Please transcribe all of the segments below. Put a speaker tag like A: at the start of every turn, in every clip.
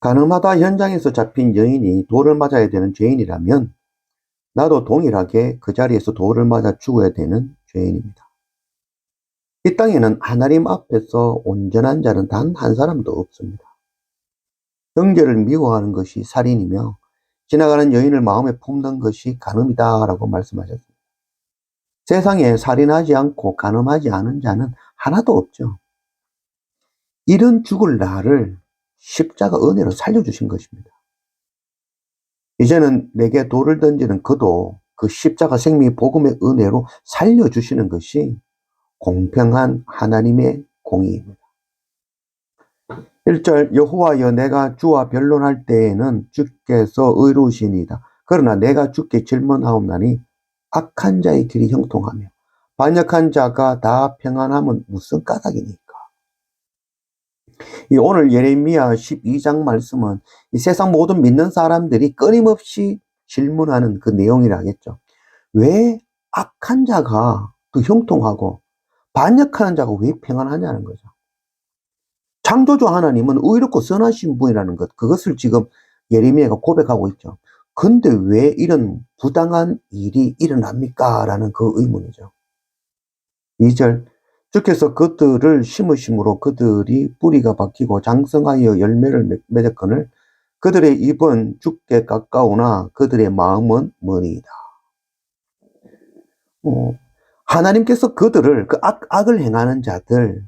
A: 가늠하다 현장에서 잡힌 여인이 돌을 맞아야 되는 죄인이라면 나도 동일하게 그 자리에서 돌을 맞아 죽어야 되는 죄인입니다. 이 땅에는 하나님 앞에서 온전한 자는 단 한 사람도 없습니다. 형제를 미워하는 것이 살인이며 지나가는 여인을 마음에 품는 것이 간음이다 라고 말씀하셨습니다. 세상에 살인하지 않고 간음하지 않은 자는 하나도 없죠. 이런 죽을 나를 십자가 은혜로 살려주신 것입니다. 이제는 내게 돌을 던지는 그도 그 십자가 생명의 복음의 은혜로 살려주시는 것이 공평한 하나님의 공의입니다. 1절 여호와여 내가 주와 변론할 때에는 주께서 의로우시니이다. 그러나 내가 주께 질문하옵나니 악한 자의 길이 형통하며 반역한 자가 다 평안함은 무슨 까닭이니까. 이 오늘 예레미야 12장 말씀은 이 세상 모든 믿는 사람들이 끊임없이 질문하는 그 내용이라겠죠. 왜 악한 자가 또 형통하고 반역하는 자가 왜 평안하냐는 거죠. 창조주 하나님은 의롭고 선하신 분이라는 것, 그것을 지금 예레미야가 고백하고 있죠. 근데 왜 이런 부당한 일이 일어납니까? 라는 그 의문이죠. 2절 주께서 그들을 심으심으로 그들이 뿌리가 박히고 장성하여 열매를 맺었거늘 그들의 입은 죽게 가까우나 그들의 마음은 머니이다. 어, 하나님께서 그들을 그 악, 악을 행하는 자들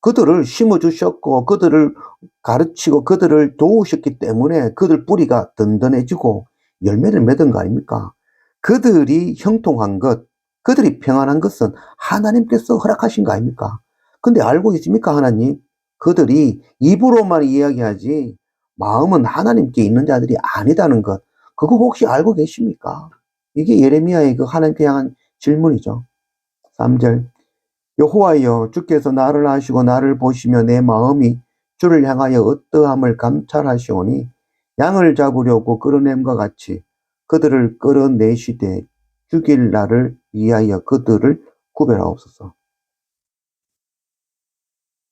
A: 그들을 심어 주셨고 그들을 가르치고 그들을 도우셨기 때문에 그들 뿌리가 든든해지고 열매를 맺은 거 아닙니까? 그들이 형통한 것, 그들이 평안한 것은 하나님께서 허락하신 거 아닙니까? 근데 알고 계십니까, 하나님? 그들이 입으로만 이야기하지 마음은 하나님께 있는 자들이 아니다는 것. 그거 혹시 알고 계십니까? 이게 예레미야의 그 하나님께 향한 질문이죠. 3절. 여호와여 주께서 나를 아시고 나를 보시며 내 마음이 주를 향하여 어떠함을 감찰하시오니 양을 잡으려고 끌어냄과 같이 그들을 끌어내시되 죽일 날을 위하여 그들을 구별하옵소서.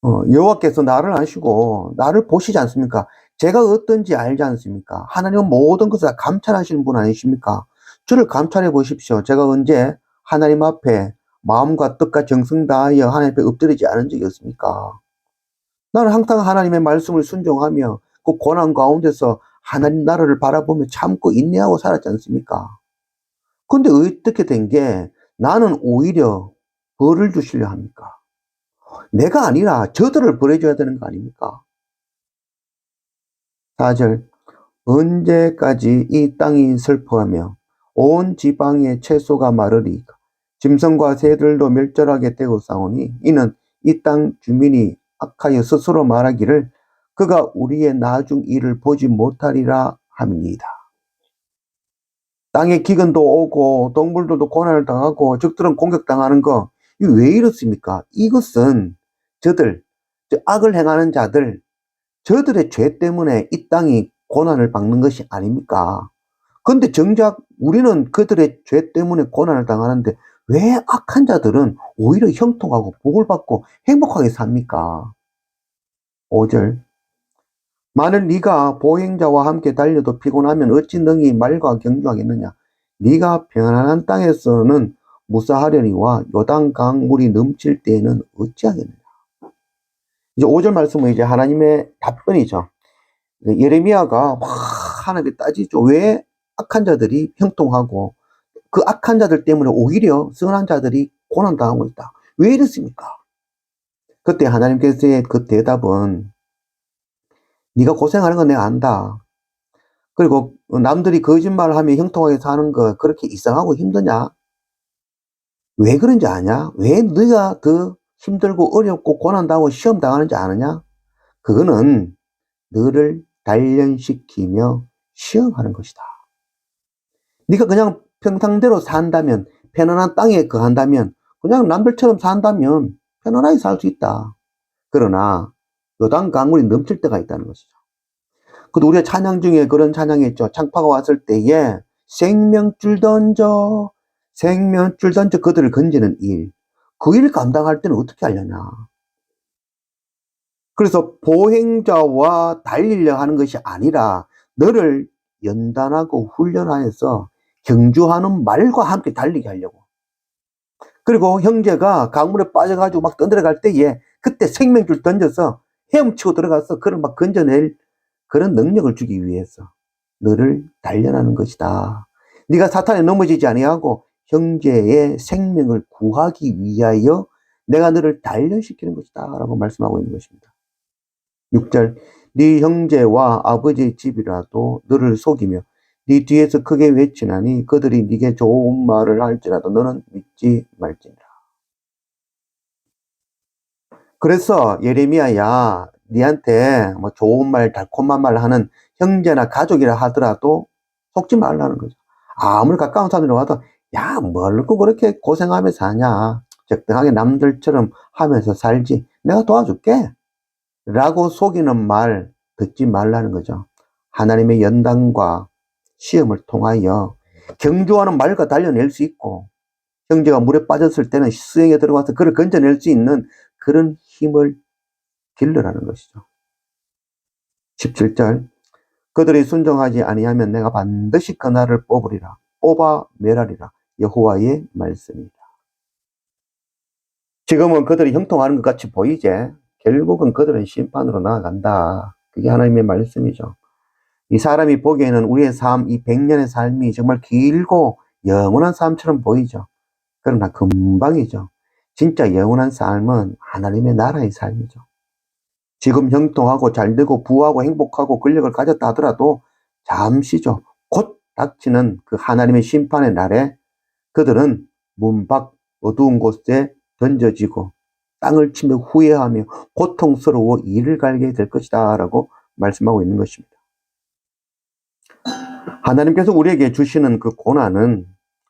A: 어, 여호와께서 나를 아시고 나를 보시지 않습니까? 제가 어떤지 알지 않습니까? 하나님은 모든 것을 다 감찰하시는 분 아니십니까? 주를 감찰해 보십시오. 제가 언제 하나님 앞에 마음과 뜻과 정성 다하여 하나님 앞에 엎드리지 않은 적이 없습니까? 나는 항상 하나님의 말씀을 순종하며 그 고난 가운데서 하나님 나라를 바라보며 참고 인내하고 살았지 않습니까? 근데 어떻게 된 게 나는 오히려 벌을 주시려 합니까? 내가 아니라 저들을 벌해줘야 되는 거 아닙니까? 4절 언제까지 이 땅이 슬퍼하며 온 지방의 채소가 마르리까 짐승과 새들도 멸절하게 되고 싸우니 이는 이 땅 주민이 악하여 스스로 말하기를 그가 우리의 나중 일을 보지 못하리라 함이니이다. 땅에 기근도 오고 동물들도 고난을 당하고 적들은 공격당하는 거, 이왜 이렇습니까? 이것은 저들, 악을 행하는 자들, 저들의 죄 때문에 이 땅이 고난을 받는 것이 아닙니까? 근데 정작 우리는 그들의 죄 때문에 고난을 당하는데 왜 악한 자들은 오히려 형통하고 복을 받고 행복하게 삽니까? 5절 만일 네가 보행자와 함께 달려도 피곤하면 어찌 능히 말과 경주하겠느냐? 네가 평안한 땅에서는 무사하려니와 요단 강물이 넘칠 때에는 어찌하겠느냐? 이제 5절 말씀은 이제 하나님의 답변이죠. 예레미야가 막 하나님께 따지죠. 왜 악한 자들이 형통하고 그 악한 자들 때문에 오히려 선한 자들이 고난당하고 있다. 왜 이렇습니까? 그때 하나님께서의 그 대답은 네가 고생하는 건 내가 안다. 그리고 남들이 거짓말을 하며 형통하게 사는 거 그렇게 이상하고 힘드냐? 왜 그런지 아냐? 왜 네가 더 힘들고 어렵고 고난당하고 시험 당하는지 아느냐? 그거는 너를 단련시키며 시험하는 것이다. 네가 그냥 평상대로 산다면 편안한 땅에 거한다면 그냥 남들처럼 산다면 편안하게 살 수 있다. 그러나 요단 강물이 넘칠 때가 있다는 것이죠. 그도 우리가 찬양 중에 그런 찬양이 있죠. 창파가 왔을 때에 생명줄 던져 생명줄 던져 그들을 건지는 일. 그 일을 감당할 때는 어떻게 하려냐. 그래서 보행자와 달리려 하는 것이 아니라 너를 연단하고 훈련하여서 경주하는 말과 함께 달리게 하려고. 그리고 형제가 강물에 빠져가지고 막 떠들어갈 때에 그때 생명줄 던져서 헤엄치고 들어가서 그를 막 건져낼 그런 능력을 주기 위해서 너를 단련하는 것이다. 네가 사탄에 넘어지지 아니하고 형제의 생명을 구하기 위하여 내가 너를 단련시키는 것이다. 라고 말씀하고 있는 것입니다. 6절 네 형제와 아버지의 집이라도 너를 속이며 네 뒤에서 크게 외치나니 그들이 네게 좋은 말을 할지라도 너는 믿지 말지니라. 그래서 예레미야야 네한테 뭐 좋은 말 달콤한 말 하는 형제나 가족이라 하더라도 속지 말라는 거죠. 아무리 가까운 사람들이 와도 야 뭘고 그렇게 고생하면서 사냐 적당하게 남들처럼 하면서 살지 내가 도와줄게 라고 속이는 말 듣지 말라는 거죠. 하나님의 연단과 시험을 통하여 경주하는 말과 달려낼 수 있고 형제가 물에 빠졌을 때는 수행에 들어가서 그를 건져낼 수 있는 그런 힘을 길러라는 것이죠. 17절 그들이 순종하지 아니하면 내가 반드시 그날을 뽑으리라 뽑아 멸하리라 여호와의 말씀이다. 지금은 그들이 형통하는 것 같이 보이지 결국은 그들은 심판으로 나아간다. 그게 하나님의 말씀이죠. 이 사람이 보기에는 우리의 삶, 이 백년의 삶이 정말 길고 영원한 삶처럼 보이죠. 그러나 금방이죠. 진짜 영원한 삶은 하나님의 나라의 삶이죠. 지금 형통하고 잘되고 부하고 행복하고 권력을 가졌다 하더라도 잠시죠. 곧 닥치는 그 하나님의 심판의 날에 그들은 문 밖 어두운 곳에 던져지고 땅을 치며 후회하며 고통스러워 이를 갈게 될 것이다 라고 말씀하고 있는 것입니다. 하나님께서 우리에게 주시는 그 고난은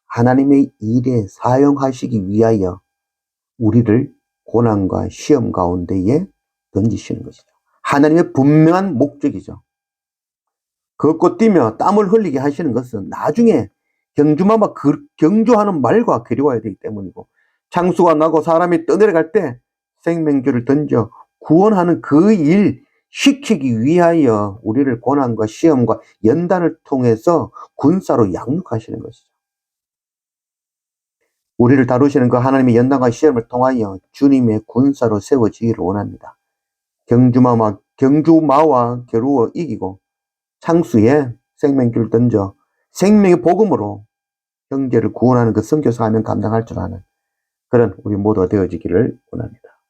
A: 하나님의 일에 사용하시기 위하여 우리를 고난과 시험 가운데에 던지시는 것이죠. 하나님의 분명한 목적이죠. 걷고 뛰며 땀을 흘리게 하시는 것은 나중에 경주마마 그 경주하는 말과 그리워야 되기 때문이고 창수가 나고 사람이 떠내려갈 때 생명줄을 던져 구원하는 그 일 시키기 위하여 우리를 고난과 시험과 연단을 통해서 군사로 양육하시는 것이죠. 우리를 다루시는 그 하나님의 연단과 시험을 통하여 주님의 군사로 세워지기를 원합니다. 경주마와 경주마와 겨루어 이기고 창수에 생명줄 던져 생명의 복음으로 형제를 구원하는 그 선교사 하면 감당할 줄 아는 그런 우리 모두가 되어지기를 원합니다.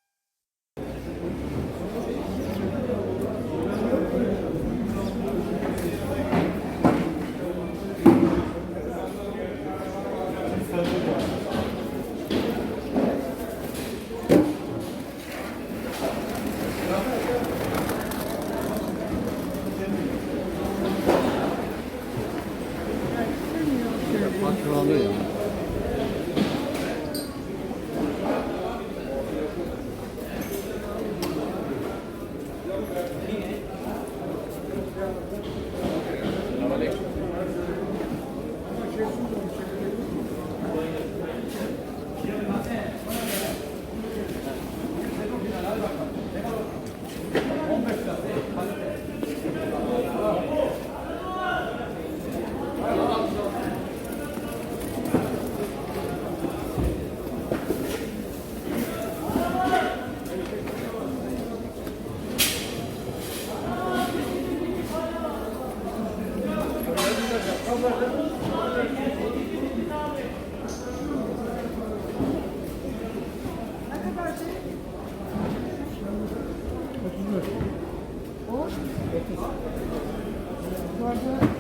B: Bu arada